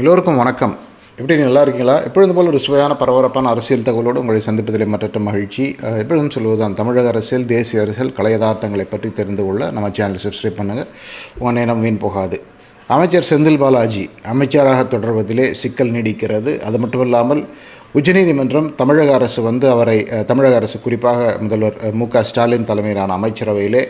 எல்லோருக்கும் வணக்கம். எப்படி நல்லா இருக்கீங்களா? எப்பொழுதும் போல் ஒரு சுவையான பரபரப்பான அரசியல் தகவலோடு உங்களை சந்திப்பதில் மற்ற மகிழ்ச்சி. எப்பொழுதும் சொல்வதுதான் தமிழக அரசியல் தேசிய அரசியல் கலை யதார்த்தங்களை பற்றி தெரிந்து கொள்ள நம்ம சேனலை சப்ஸ்கிரைப் பண்ணுங்கள் உங்கள் நேரம் வீண் போகாது. அமைச்சர் செந்தில் பாலாஜி அமைச்சராக தொடர்வதிலே சிக்கல் நீடிக்கிறது. அது மட்டும் இல்லாமல் உச்சநீதிமன்றம் தமிழக அரசு வந்து அவரை தமிழக அரசு குறிப்பாக முதல்வர் மு க ஸ்டாலின் தலைமையிலான அமைச்சரவையிலே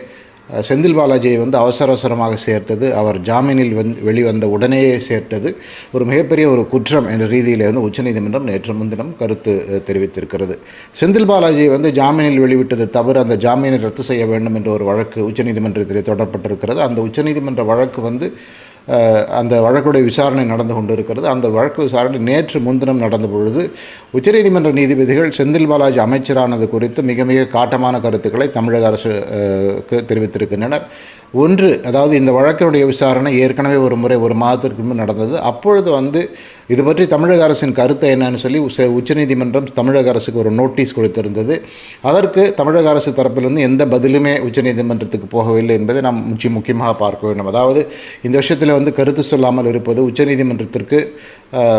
செந்தில் பாலாஜியை வந்து அவசர அவசரமாக சேர்த்தது அவர் ஜாமீனில் வந் வெளிவந்த உடனேயே சேர்த்தது. ஒரு மிகப்பெரிய ஒரு குற்றம் என்ற ரீதியில் வந்து உச்சநீதிமன்றம் நேற்று முன்தினம் கருத்து தெரிவித்திருக்கிறது. செந்தில் பாலாஜியை வந்து ஜாமீனில் வெளிவிட்டது தவிர அந்த ஜாமீனை ரத்து செய்ய வேண்டும் என்ற ஒரு வழக்கு உச்சநீதிமன்றத்தில் தொடரப்பட்டிருக்கிறது. அந்த உச்சநீதிமன்ற வழக்கு வந்து அந்த வழக்குடைய விசாரணை நடந்து கொண்டு இருக்கிறது அந்த வழக்கு விசாரணை நேற்று முன்தினம் நடந்த பொழுது உச்சநீதிமன்ற நீதிபதிகள் செந்தில் பாலாஜி அமைச்சரானது குறித்து மிக மிக காட்டமான கருத்துக்களை தமிழக அரசு தெரிவித்திருக்கின்றனர். ஒன்று அதாவது இந்த வழக்கினுடைய விசாரணை ஏற்கனவே ஒரு முறை ஒரு மாதத்திற்கு முன்பு நடந்தது. அப்பொழுது வந்து இது பற்றி தமிழக அரசின் கருத்து என்னன்னு சொல்லி உச்சநீதிமன்றம் தமிழக அரசுக்கு ஒரு நோட்டீஸ் கொடுத்திருந்தது. அதற்கு தமிழக அரசு தரப்பிலிருந்து எந்த பதிலுமே உச்சநீதிமன்றத்துக்கு போகவில்லை என்பதை நாம் முக்கிய முக்கியமாக பார்க்க வேண்டும். அதாவது இந்த விஷயத்தில் வந்து கருத்து சொல்லாமல் இருப்பது உச்சநீதிமன்றத்திற்கு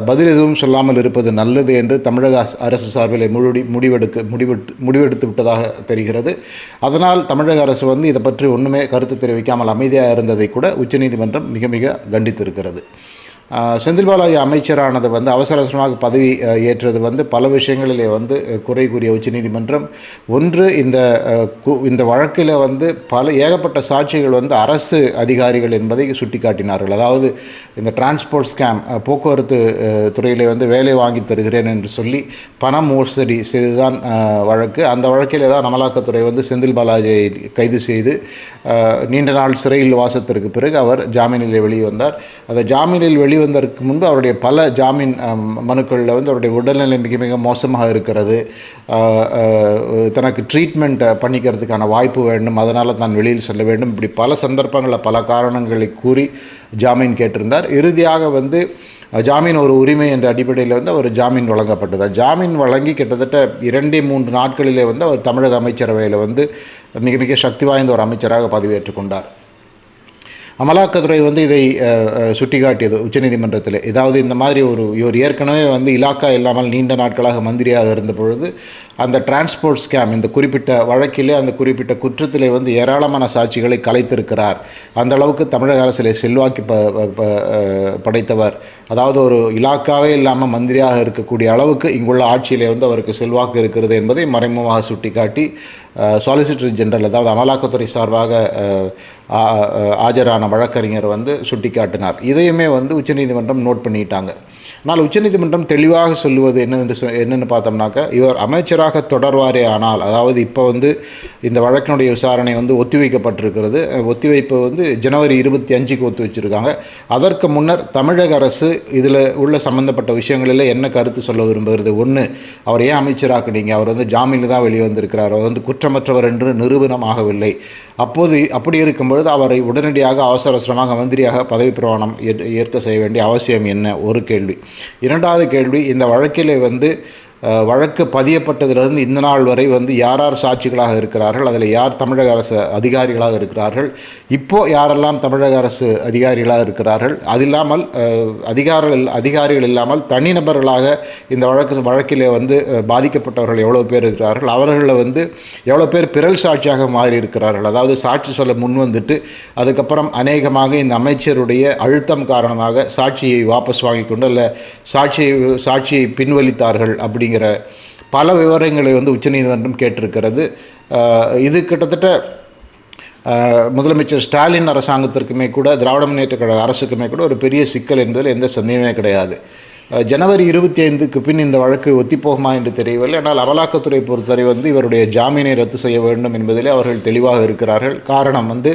பதில் எதுவும் சொல்லாமல் இருப்பது நல்லது என்று தமிழக அரசு- அரசு சார்பில் முடி முடிவெடுக்க முடிவெடுத்து முடிவெடுத்து விட்டதாக தெரிகிறது. அதனால் தமிழக அரசு வந்து இதை பற்றி ஒன்றுமே கருத்து தெரிவிக்காமல் அமைதியாக இருந்ததை கூட உச்சநீதிமன்றம் மிக மிக கண்டித்திருக்கிறது. செந்தில் பாலாஜி அமைச்சரானது வந்து அவசர அவசரமாக பதவி ஏற்றது வந்து பல விஷயங்களிலே வந்து குறை கூறிய உச்சநீதிமன்றம். ஒன்று இந்த கு- இந்த வழக்கில் வந்து பல ஏகப்பட்ட சாட்சிகள் வந்து அரசு அதிகாரிகள் என்பதை சுட்டிக்காட்டினார்கள். அதாவது இந்த டிரான்ஸ்போர்ட் ஸ்கேம் போக்குவரத்து துறையிலே வந்து வேலை வாங்கி தருகிறேன் என்று சொல்லி பணம் மோசடி செய்துதான் வழக்கு. அந்த வழக்கிலே தான் அமலாக்கத்துறை வந்து செந்தில் பாலாஜியை கைது செய்து நீண்ட நாள் சிறையில் வாசத்திற்கு பிறகு அவர் ஜாமீனில் வெளியே வந்தார் அந்த ஜாமீனில் வெளிவந்ததற்கு முன்பு அவருடைய பல ஜாமீன் மனுக்களில் வந்து அவருடைய உடல்நிலை மிக மிக மோசமாக இருக்கிறது. தனக்கு ட்ரீட்மெண்ட் பண்ணிக்கிறதுக்கான வாய்ப்பு வேண்டும். அதனால் தான் வெளியில் செல்ல வேண்டும். இப்படி பல சந்தர்ப்பங்களில் பல காரணங்களை கூறி ஜாமீன் கேட்டிருந்தார். இறுதியாக வந்து ஜாமீன் ஒரு உரிமை என்ற அடிப்படையில் வந்து அவர் ஜாமீன் வழங்கப்பட்டது. ஜாமீன் வழங்கி கிட்டத்தட்ட இரண்டே மூன்று நாட்களிலே வந்து அவர் தமிழக அமைச்சரவையில் வந்து மிக மிக சக்தி வாய்ந்த ஒரு அமைச்சராக பதவியேற்றுக் கொண்டார். அமலாக்கத்துறை வந்து இதை சுட்டிக்காட்டியது உச்சநீதிமன்றத்தில். ஏதாவது இந்த மாதிரி ஒரு இவர் ஏற்கனவே வந்து இலாக்கா இல்லாமல் நீண்ட நாட்களாக மந்திரியாக இருந்த பொழுது அந்த டிரான்ஸ்போர்ட் ஸ்கேம் இந்த குறிப்பிட்ட வழக்கிலே அந்த குறிப்பிட்ட குற்றத்திலே வந்து ஏராளமான சாட்சிகளை கலைத்திருக்கிறார். அந்த அளவுக்கு தமிழக அரசிலே செல்வாக்கு ப ப- படைத்தவர். அதாவது ஒரு இலாக்காவே இல்லாமல் மந்திரியாக இருக்கக்கூடிய அளவுக்கு இங்குள்ள ஆட்சியிலே வந்து அவருக்கு செல்வாக்கு இருக்கிறது என்பதை மறைமுகமாக சுட்டிக்காட்டி சாலிசிட்டர் ஜெனரல் அதாவது அமலாக்கத்துறை சார்பாக ஆஜரான வழக்கறிஞர் வந்து சுட்டிக்காட்டினார். இதையுமே வந்து உச்சநீதிமன்றம் நோட் பண்ணிட்டாங்க. ஆனால் உச்சநீதிமன்றம் தெளிவாக சொல்லுவது என்னென்று சொ- என்னென்னு பார்த்தோம்னாக்கா இவர் அமைச்சராக தொடர்வாரே ஆனால் அதாவது இப்போ வந்து இந்த வழக்கினுடைய விசாரணை வந்து ஒத்திவைக்கப்பட்டிருக்கிறது. ஒத்திவைப்பு வந்து ஜனவரி இருபத்தி அஞ்சுக்கு ஒத்து வச்சிருக்காங்க. அதற்கு முன்னர் தமிழக அரசு இதில் உள்ள சம்பந்தப்பட்ட விஷயங்களில் என்ன கருத்து சொல்ல விரும்புகிறது? ஒன்று அவர் ஏன் அமைச்சராக்குனீங்க? அவர் வந்து ஜாமீனில் தான் வெளியே வந்திருக்கிறார் அவர் வந்து குற்றமற்றவர் என்று நிரூபணமாகவில்லை அப்போது அப்படி இருக்கும்பொழுது அவரை உடனடியாக அவசர அவசரமாக மந்திரியாக பதவி பிரமாணம் ஏற்க செய்ய வேண்டிய அவசியம் என்ன? ஒரு கேள்வி. இரண்டாவது கேள்வி இந்த வழக்கிலே வந்து வழக்கு பதியப்பட்டதிலிருந்து இந்த நாள் வரை வந்து யார் யார் சாட்சிகளாக இருக்கிறார்கள் அதில் யார் தமிழக அரசு அதிகாரிகளாக இருக்கிறார்கள் இப்போது யாரெல்லாம் தமிழக அரசு அதிகாரிகளாக இருக்கிறார்கள் அது இல்லாமல் அதிகாரிகள் அதிகாரிகள் இல்லாமல் தனிநபர்களாக இந்த வழக்கு வழக்கிலே வந்து பாதிக்கப்பட்டவர்கள் எவ்வளோ பேர் இருக்கிறார்கள் அவர்களில் வந்து எவ்வளோ பேர் பிறல் சாட்சியாக மாறி இருக்கிறார்கள் அதாவது சாட்சி சொல்ல முன் வந்துட்டு அதுக்கப்புறம் அநேகமாக இந்த அமைச்சருடைய அழுத்தம் காரணமாக சாட்சியை வாபஸ் வாங்கி கொண்டு இல்லை சாட்சியை சாட்சியை பின்வலித்தார்கள் அப்படி அப்படிங்கிற பல விவரங்களை வந்து உச்சநீதிமன்றம் கேட்டிருக்கிறது. இது கிட்டத்தட்ட முதலமைச்சர் ஸ்டாலின் அரசாங்கத்திற்குமே கூட திராவிட முன்னேற்ற கழக அரசுக்குமே கூட ஒரு பெரிய சிக்கல் என்பதில் எந்த சந்தேகமே கிடையாது. ஜனவரி இருபத்தி ஐந்துக்கு பின் இந்த வழக்கு ஒத்திப்போகுமா என்று தெரியவில்லை. ஆனால் அமலாக்கத்துறை பொறுத்தவரை வந்து இவருடைய ஜாமீனை ரத்து செய்ய வேண்டும் என்பதிலே அவர்கள் தெளிவாக இருக்கிறார்கள். காரணம் வந்து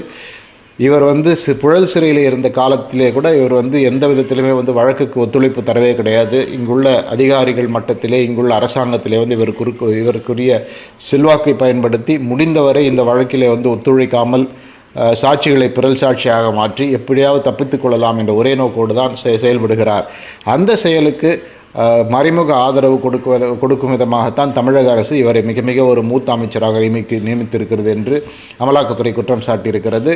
இவர் வந்து சி புழல் சிறையில் இருந்த காலத்திலே கூட இவர் வந்து எந்த விதத்திலுமே வந்து வழக்குக்கு ஒத்துழைப்பு தரவே கிடையாது. இங்குள்ள அதிகாரிகள் மட்டத்திலே இங்குள்ள அரசாங்கத்திலே வந்து இவர் குறுக்கு இவருக்குரிய செல்வாக்கை பயன்படுத்தி முடிந்தவரை இந்த வழக்கிலே வந்து ஒத்துழைக்காமல் சாட்சிகளை பிறல் சாட்சியாக மாற்றி எப்படியாவது தப்பித்து கொள்ளலாம் என்ற ஒரே நோக்கோடு தான் செ- செயல்படுகிறார். அந்த செயலுக்கு மறைமுக ஆதரவு கொடுக்குவத கொடுக்கும் விதமாகத்தான் தமிழக அரசு இவரை மிக மிக ஒரு மூத்த அமைச்சராக நியமிக்கு நியமித்திருக்கிறது என்று அமலாக்கத்துறை குற்றம் சாட்டியிருக்கிறது.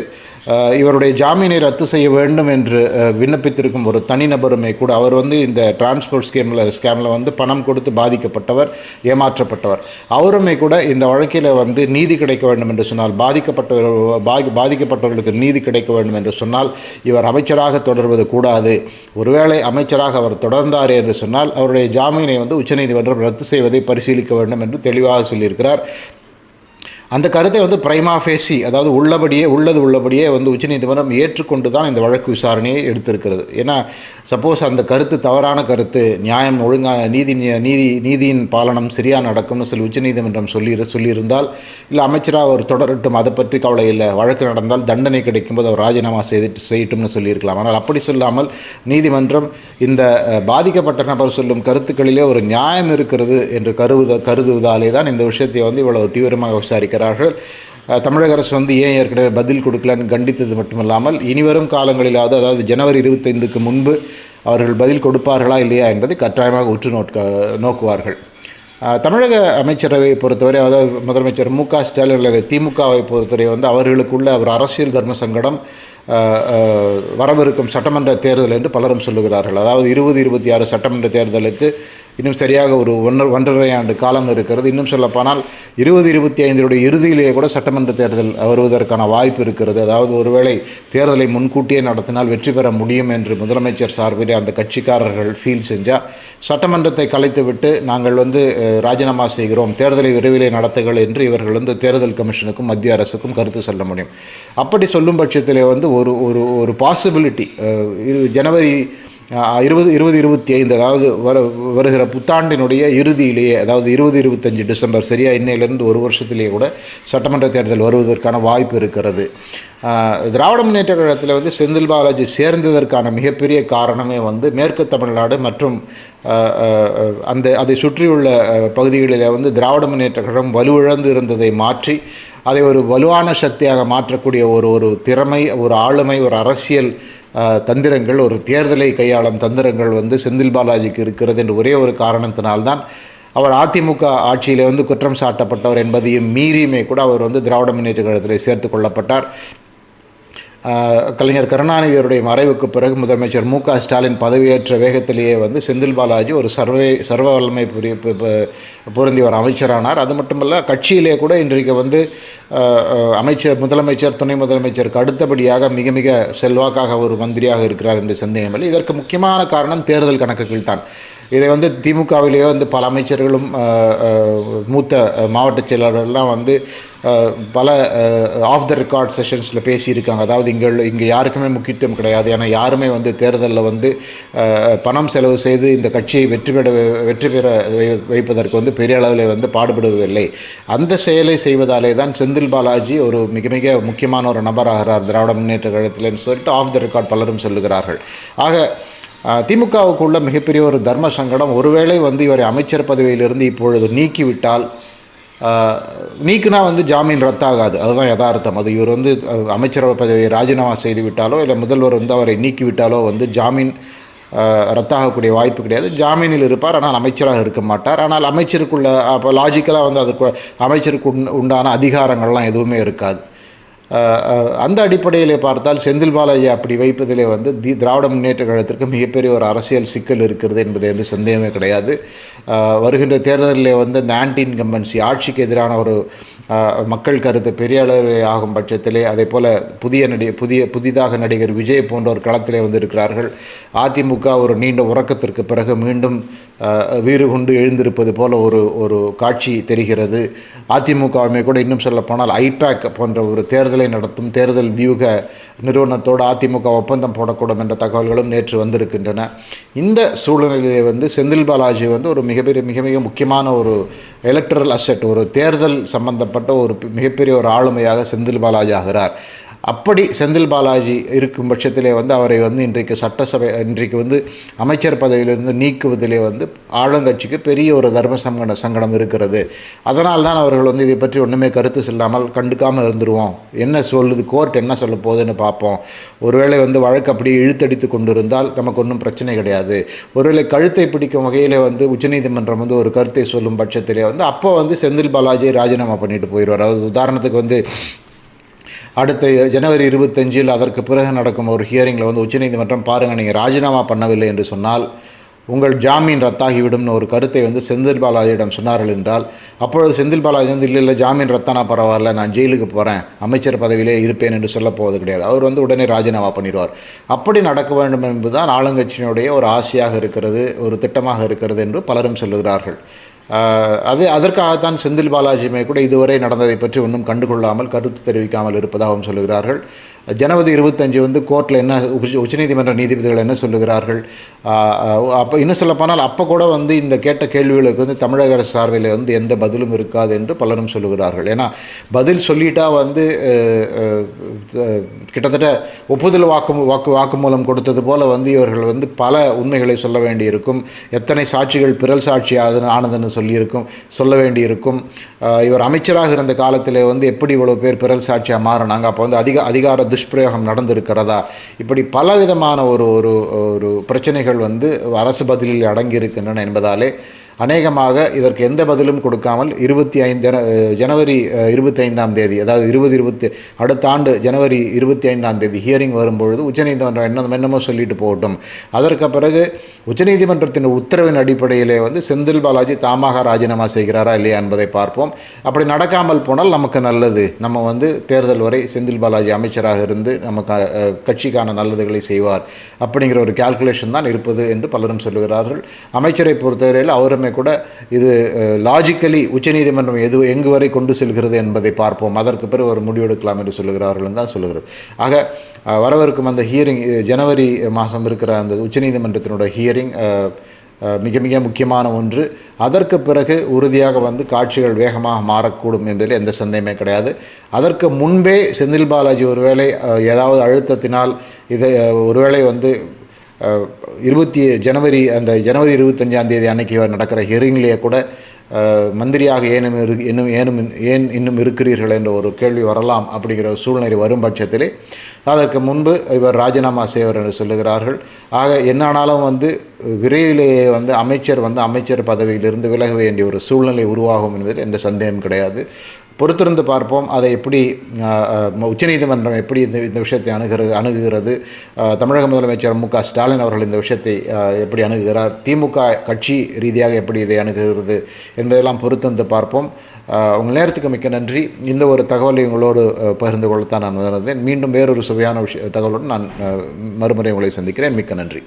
இவருடைய ஜாமீனை ரத்து செய்ய வேண்டும் என்று விண்ணப்பித்திருக்கும் ஒரு தனிநபருமே கூட அவர் வந்து இந்த டிரான்ஸ்போர்ட் ஸ்கீமில் ஸ்கேமில் வந்து பணம் கொடுத்து பாதிக்கப்பட்டவர் ஏமாற்றப்பட்டவர். அவருமே கூட இந்த வழக்கில் வந்து நீதி கிடைக்க வேண்டும் என்று சொன்னால் பாதிக்கப்பட்டவர் பாதி பாதிக்கப்பட்டவர்களுக்கு நீதி கிடைக்க வேண்டும் என்று சொன்னால் இவர் அமைச்சராக தொடர்வது கூடாது. ஒருவேளை அமைச்சராக அவர் தொடர்ந்தார் என்று சொன்னால் அவருடைய ஜாமீனை வந்து உச்சநீதிமன்றம் ரத்து செய்வதை பரிசீலிக்க வேண்டும் என்று தெளிவாக சொல்லியிருக்கிறார். அந்த கருத்தை வந்து பிரைமா ஃபேசி அதாவது உள்ளபடியே உள்ளது உள்ளபடியே வந்து உச்சநீதிமன்றம் ஏற்றுக்கொண்டு தான் இந்த வழக்கு விசாரணையை எடுத்திருக்கிறது. ஏன்னா சப்போஸ் அந்த கருத்து தவறான கருத்து நியாயம் ஒழுங்கான நீதி நீதி நீதியின் பாலனம் சரியாக நடக்கும்னு சொல்லி உச்சநீதிமன்றம் சொல்லி சொல்லியிருந்தால் இல்லை அமைச்சராக அவர் தொடரட்டும் அதை பற்றி கவலை இல்லை வழக்கு நடந்தால் தண்டனை கிடைக்கும்போது அவர் ராஜினாமா செய்துட்டு செய்யட்டும்னு சொல்லியிருக்கலாம். ஆனால் அப்படி சொல்லாமல் நீதிமன்றம் இந்த பாதிக்கப்பட்ட நபர் சொல்லும் கருத்துக்களிலே ஒரு நியாயம் இருக்கிறது என்று கருவுத கருதுவதாலே தான் இந்த விஷயத்தை வந்து இவ்வளவு தீவிரமாக விசாரிக்க இருக்கிறார்கள் தமிழக அரசு வந்து ஏன் ஏற்கனவே பதில் கொடுக்கலன்னு கண்டித்தது மட்டுமல்லாமல் இனிவரும் காலங்களிலாவது அதாவது ஜனவரி இருபத்தைந்துக்கு முன்பு அவர்கள் பதில் கொடுப்பார்களா இல்லையா என்பதை கட்டாயமாக உற்று நோக்க நோக்குவார்கள். தமிழக அமைச்சரவை பொறுத்தவரை அதாவது முதலமைச்சர் மு க ஸ்டாலின் அல்லது திமுகவை பொறுத்தவரை வந்து அவர்களுக்குள்ள ஒரு அரசியல் தர்ம சங்கடம் வரவிருக்கும் சட்டமன்ற தேர்தல் என்று பலரும் சொல்லுகிறார்கள். அதாவது இருபது இருபத்தி ஆறு சட்டமன்ற தேர்தலுக்கு இன்னும் சரியாக ஒரு ஒன்றரை ஒன்றரை ஆண்டு காலம் இருக்கிறது. இன்னும் சொல்லப்போனால் இருபது இருபத்தி ஐந்தினுடைய இறுதியிலேயே கூட சட்டமன்ற தேர்தல் வருவதற்கான வாய்ப்பு இருக்கிறது. அதாவது ஒருவேளை தேர்தலை முன்கூட்டியே நடத்தினால் வெற்றி பெற முடியும் என்று முதலமைச்சர் சார்பிலே அந்த கட்சிக்காரர்கள் ஃபீல் செஞ்சால் சட்டமன்றத்தை கலைத்துவிட்டு நாங்கள் வந்து ராஜினாமா செய்கிறோம். தேர்தலை விரைவிலே நடத்துகள் என்று இவர்கள் வந்து தேர்தல் கமிஷனுக்கும் மத்திய அரசுக்கும் கருத்து சொல்ல முடியும். அப்படி சொல்லும் பட்சத்தில் வந்து ஒரு ஒரு ஒரு பாசிபிலிட்டி இரு ஜனவரி இருபது இருபது இருபத்தி ஐந்து அதாவது வர வருகிற புத்தாண்டினுடைய இறுதியிலேயே அதாவது இருபது இருபத்தஞ்சு டிசம்பர் சரியாக இன்னையிலேருந்து ஒரு வருஷத்திலேயே கூட சட்டமன்ற தேர்தல் வருவதற்கான வாய்ப்பு இருக்கிறது. திராவிட முன்னேற்ற கழகத்தில் வந்து செந்தில் பாலாஜி சேர்ந்ததற்கான மிகப்பெரிய காரணமே வந்து மேற்கு தமிழ்நாடு மற்றும் அந்த அதை சுற்றியுள்ள பகுதிகளில் வந்து திராவிட முன்னேற்ற கழகம் வலுவிழந்து இருந்ததை மாற்றி அதை ஒரு வலுவான சக்தியாக மாற்றக்கூடிய ஒரு ஒரு திறமை ஒரு ஆளுமை ஒரு அரசியல் தந்திரங்கள் ஒரு தேர்தலை கையாளும் தந்திரங்கள் வந்து செந்தில் பாலாஜிக்கு இருக்கிறது என்ற ஒரே ஒரு காரணத்தினால்தான் அவர் அதிமுக ஆட்சியிலே வந்து குற்றம் சாட்டப்பட்டவர் என்பதையும் மீறியுமே கூட அவர் வந்து திராவிட முன்னேற்ற கழகத்தில் சேர்த்து கொள்ளப்பட்டார். கலைஞர் கருணாநிதியருடைய மறைவுக்கு பிறகு முதலமைச்சர் மு க ஸ்டாலின் பதவியேற்ற வேகத்திலேயே வந்து செந்தில் பாலாஜி ஒரு சர்வே சர்வ வல்லமை புரிய பொருந்தி ஒரு அமைச்சரானார். அது மட்டுமல்ல கட்சியிலே கூட இன்றைக்கு வந்து அமைச்சர் முதலமைச்சர் துணை முதலமைச்சருக்கு அடுத்தபடியாக மிக மிக செல்வாக்காக ஒரு மந்திரியாக இருக்கிறார் என்று சந்தேகமில்லை. இதற்கு முக்கியமான காரணம் தேர்தல் கணக்குகள் தான் இதை வந்து திமுகவிலேயே வந்து பல அமைச்சர்களும் மூத்த மாவட்ட செயலாளர்கள்லாம் வந்து பல ஆஃப் த ரெக்கார்ட் செஷன்ஸில் பேசியிருக்காங்க. அதாவது இங்கே இங்கே யாருக்குமே முக்கியத்துவம் கிடையாது. ஏன்னா யாருமே வந்து தேர்தலில் வந்து பணம் செலவு செய்து இந்த கட்சியை வெற்றி பெற வெற்றி பெற வை- வைப்பதற்கு வந்து பெரிய அளவில் வந்து பாடுபடுவதில்லை. அந்த செயலை செய்வதாலே தான் செந்தில் பாலாஜி ஒரு மிக மிக முக்கியமான ஒரு நபராகிறார் திராவிட முன்னேற்ற கழகத்தில்னு சொல்லிட்டு ஆஃப் த ரெக்கார்ட் பலரும் சொல்லுகிறார்கள். ஆக திமுகவுக்குள்ள மிகப்பெரிய ஒரு தர்ம சங்கடம். ஒருவேளை வந்து இவரை அமைச்சர் பதவியிலிருந்து இப்பொழுது நீக்கிவிட்டால் நீக்குனா வந்து ஜாமீன் ரத்தாகாது. அதுதான் யதார்த்தம். அது இவர் வந்து அமைச்சர் அமைச்சரவை பதவியை ராஜினாமா செய்து விட்டாலோ இல்லை முதல்வர் வந்து அவரை நீக்கிவிட்டாலோ வந்து ஜாமீன் ரத்தாகக்கூடிய வாய்ப்பு கிடையாது. ஜாமீனில் இருப்பார். ஆனால் அமைச்சராக இருக்க மாட்டார். ஆனால் அமைச்சருக்குள்ள அப்போ லாஜிக்கலாக வந்து அதுக்கு அமைச்சருக்கு உண்- உண்டான அதிகாரங்கள்லாம் எதுவுமே இருக்காது. அந்த அடிப்படையிலே பார்த்தால் செந்தில் பாலாஜி அப்படி வைப்பதிலே வந்து தி திராவிட முன்னேற்ற கழகத்திற்கு மிகப்பெரிய ஒரு அரசியல் சிக்கல் இருக்கிறது என்பது என்று சந்தேகமே கிடையாது. வருகின்ற தேர்தலிலே வந்து இந்த ஆன்டி இன்கம்பன்சி ஆட்சிக்கு எதிரான ஒரு மக்கள் கருத்து பெரிய அளவு ஆகும் பட்சத்திலே அதே போல் புதிய நடி புதிய புதிதாக நடிகர் விஜய் போன்றோர் களத்திலே வந்து இருக்கிறார்கள். அதிமுக ஒரு நீண்ட உறக்கத்திற்கு பிறகு மீண்டும் வீறு கொண்டு எழுந்திருப்பது போல ஒரு ஒரு காட்சி தெரிகிறது. அதிமுகவுமே கூட இன்னும் சொல்லப்போனால் ஐபேக் போன்ற ஒரு தேர்தல் நடத்தும் தேர்தல் வியூக நிறுவனத்தோடு அதிமுக ஒப்பந்தம் போடக்கூடும் என்ற தகவல்களும் நேற்று வந்திருக்கின்றன. இந்த சூழ்நிலையிலே வந்து செந்தில் பாலாஜி வந்து ஒரு மிகப்பெரிய மிக மிக முக்கியமான ஒரு எலக்ட்ரல் அசெட் ஒரு தேர்தல் சம்பந்தப்பட்ட ஒரு மிகப்பெரிய ஒரு ஆளுமையாக செந்தில் பாலாஜி ஆகிறார். அப்படி செந்தில் பாலாஜி இருக்கும் பட்சத்திலே வந்து அவரை வந்து இன்றைக்கு சட்டசபை இன்றைக்கு வந்து அமைச்சர் பதவியிலிருந்து நீக்குவதிலே வந்து ஆளுங்கட்சிக்கு பெரிய ஒரு தர்ம சங்கட சங்கடம் இருக்கிறது. அதனால் தான் அவர்கள் வந்து இதை பற்றி ஒன்றுமே கருத்து செல்லாமல் கண்டுக்காமல் இருந்துருவோம். என்ன சொல்லுது கோர்ட் என்ன சொல்ல போகுதுன்னு பார்ப்போம். ஒருவேளை வந்து வழக்கு அப்படியே இழுத்தடித்து கொண்டிருந்தால் நமக்கு ஒன்றும் பிரச்சனை கிடையாது. ஒருவேளை கழுத்தை பிடிக்கும் வகையில் வந்து உச்சநீதிமன்றம் வந்து ஒரு கருத்தை சொல்லும் பட்சத்திலே வந்து அப்போ வந்து செந்தில் பாலாஜி ராஜினாமா பண்ணிட்டு போயிடுவார் அதாவது உதாரணத்துக்கு வந்து அடுத்த ஜனவரி இருபத்தஞ்சில் அதற்கு பிறகு நடக்கும் ஒரு ஹியரிங்கில் வந்து உச்சநீதிமன்றம் பாருங்கள் நீங்கள் ராஜினாமா பண்ணவில்லை என்று சொன்னால் உங்கள் ஜாமீன் ரத்தாகிவிடும்னு ஒரு கருத்தை வந்து செந்தில் பாலாஜியிடம் சொன்னார்கள் என்றால் அப்பொழுது செந்தில் பாலாஜி வந்து இல்லை இல்லை ஜாமீன் ரத்தானா பரவாயில்ல நான் ஜெயிலுக்கு போகிறேன் அமைச்சர் பதவியிலே இருப்பேன் என்று சொல்லப்போவது கிடையாது. அவர் வந்து உடனே ராஜினாமா பண்ணிடுவார். அப்படி நடக்க வேண்டும் என்பதுதான் ஆளுங்கட்சியினுடைய ஒரு ஆசையாக இருக்கிறது ஒரு திட்டமாக இருக்கிறது என்று பலரும் சொல்லுகிறார்கள். அது அதற்காகத்தான் செந்தில் பாலாஜியுமே கூட இதுவரை நடந்ததை பற்றி ஒன்றும் கண்டுகொள்ளாமல் கருத்து தெரிவிக்காமல் இருப்பதாகவும் சொல்கிறார்கள் ஜனவரி இருபத்தஞ்சு வந்து கோர்ட்டில் என்ன உச்சநீதிமன்ற நீதிபதிகள் என்ன சொல்லுகிறார்கள்? அப்போ இன்னும் சொல்லப்போனால் அப்போ கூட வந்து இந்த கேட்ட கேள்விகளுக்கு வந்து தமிழக அரசு சார்பில் வந்து எந்த பதிலும் இருக்காது என்று பலரும் சொல்லுகிறார்கள். ஏன்னா பதில் சொல்லிட்டா வந்து கிட்டத்தட்ட ஒப்புதல் வாக்கு வாக்கு வாக்குமூலம் கொடுத்தது போல் வந்து இவர்கள் வந்து பல உண்மைகளை சொல்ல வேண்டியிருக்கும். எத்தனை சாட்சிகள் பிறல் சாட்சி ஆனதுன்னு சொல்லியிருக்கும் சொல்ல வேண்டியிருக்கும். இவர் அமைச்சராக இருந்த காலத்தில் வந்து எப்படி இவ்வளோ பேர் பிறல் சாட்சியாக மாறினாங்க? அப்போ வந்து அதிக அதிகார துஷ்பிரயோகம் நடந்திருக்கிறதா? இப்படி பலவிதமான ஒரு ஒரு ஒரு பிரச்சனைகள் வந்து அரசு பதிலில் அடங்கியிருக்கின்றன என்பதாலே அநேகமாக இதற்கு எந்த பதிலும் கொடுக்காமல் இருபத்தி ஐந்து ஜனவரி இருபத்தி ஐந்தாம் தேதி அதாவது இருபது இருபத்தி அடுத்த ஆண்டு ஜனவரி இருபத்தி ஐந்தாம் தேதி ஹியரிங் வரும்பொழுது உச்சநீதிமன்றம் என்ன என்னமோ சொல்லிட்டு போகட்டும். அதற்கு பிறகு உச்சநீதிமன்றத்தின் உத்தரவின் அடிப்படையிலே வந்து செந்தில் பாலாஜி தாமாக ராஜினாமா செய்கிறாரா இல்லையா என்பதை பார்ப்போம். அப்படி நடக்காமல் போனால் நமக்கு நல்லது. நம்ம வந்து தேர்தல் வரை செந்தில் பாலாஜி அமைச்சராக இருந்து நமக்கு கட்சிக்கான நல்லதுகளை செய்வார் அப்படிங்கிற ஒரு கால்குலேஷன் தான் இருப்பது என்று பலரும் சொல்லுகிறார்கள். அமைச்சரை பொறுத்தவரையில் அவருமே கூட இது லாஜிக்கலி உச்சநீதிமன்றம் எது எங்கு வரை கொண்டு செல்கிறது என்பதை பார்ப்போம். அதற்கு பிறகு ஒரு முடிவெடுக்கலாம் என்று சொல்லுகிறார்கள் தான் சொல்லுகிறோம் ஆக வரவிருக்கும் அந்த ஹியரிங் ஜனவரி மாதம் இருக்கிற அந்த உச்சநீதிமன்றத்தினோட ஹியரிங் மிக மிக முக்கியமான ஒன்று. அதற்கு பிறகு உறுதியாக வந்து காட்சிகள் வேகமாக மாறக்கூடும் என்பதில் எந்த சந்தேகமே கிடையாது. அதற்கு முன்பே செந்தில் பாலாஜி ஒருவேளை ஏதாவது அழுத்தத்தினால் இதை ஒருவேளை வந்து இருபத்தி ஜனவரி அந்த ஜனவரி இருபத்தஞ்சாம் தேதி அன்னைக்கு நடக்கிற ஹியரிங்லேயே கூட மந்திரியாக ஏனும் இரு இன்னும் ஏனும் ஏன் இன்னும் இருக்கிறீர்கள் என்ற ஒரு கேள்வி வரலாம் அப்படிங்கிற ஒரு சூழ்நிலை வரும் பட்சத்திலே அதற்கு முன்பு இவர் ராஜினாமா செய்வர் என்று சொல்லுகிறார்கள். ஆக என்னானாலும் வந்து விரைவிலேயே வந்து அமைச்சர் வந்து அமைச்சர் பதவியிலிருந்து விலக வேண்டிய ஒரு சூழ்நிலை உருவாகும் என்பதில் எந்த சந்தேகம் கிடையாது. பொறுத்திருந்து பார்ப்போம். அதை எப்படி உச்சநீதிமன்றம் எப்படி இந்த இந்த விஷயத்தை அணுகிறது அணுகுகிறது. தமிழக முதலமைச்சர் மு க ஸ்டாலின் அவர்கள் இந்த விஷயத்தை எப்படி அணுகுகிறார். திமுக கட்சி ரீதியாக எப்படி இதை அணுகுகிறது என்பதெல்லாம் பொறுத்திருந்து பார்ப்போம். உங்கள் நேரத்துக்கு மிக்க நன்றி. இந்த ஒரு தகவலை உங்களோடு பகிர்ந்து கொள்ளத்தான் நான் வந்தேன் மீண்டும் வேறொரு சுவையான விஷய தகவலுடன் நான் மறுமுறை உங்களை சந்திக்கிறேன். மிக்க நன்றி.